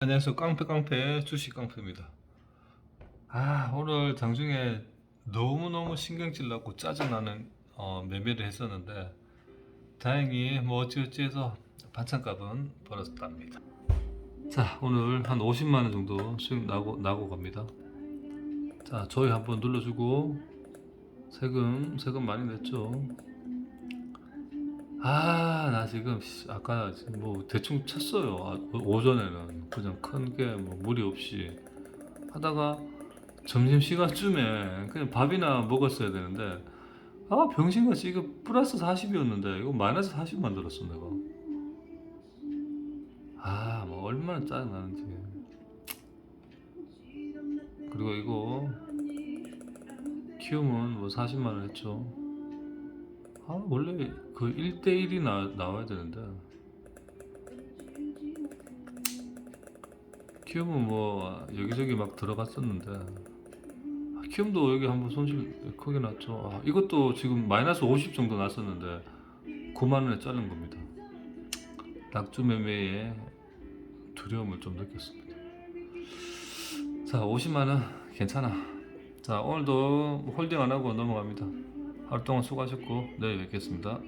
안녕하세요 깡패 깡패 주식 깡패입니다. 아 오늘 장중에 너무너무 신경질 나고 짜증나는 어, 매매를 했었는데 다행히 뭐 어찌어찌 해서 반찬값은 벌었답니다. 자 오늘 한 50만원 정도 수익 나고, 나고 갑니다. 자 저희 한번 눌러주고 세금 세금 많이 냈죠? 아 나 지금 씨, 아까 뭐 대충 쳤어요. 아, 오- 오전에는 그냥 큰 게 뭐 무리 없이 하다가 점심 시간쯤에 그냥 밥이나 먹었어야 되는데 아 병신같이 이거 플러스 40이었는데 이거 마이너스 40 만들었어 내가. 아 뭐 얼마나 짜증나는지. 그리고 이거 키움은 뭐 40만원 했죠. 아 원래 그 1대1이 나, 나와야 되는데 키움은 뭐 여기저기 막 들어갔었는데. 아, 키움도 여기 한번 손실 크게 났죠. 아, 이것도 지금 마이너스 50 정도 났었는데 9만 원에 자른 겁니다. 낙주 매매에 두려움을 좀 느꼈습니다. 자 50만 원 괜찮아. 자 오늘도 홀딩 안 하고 넘어갑니다. 하루 동안 수고하셨고 내일 뵙겠습니다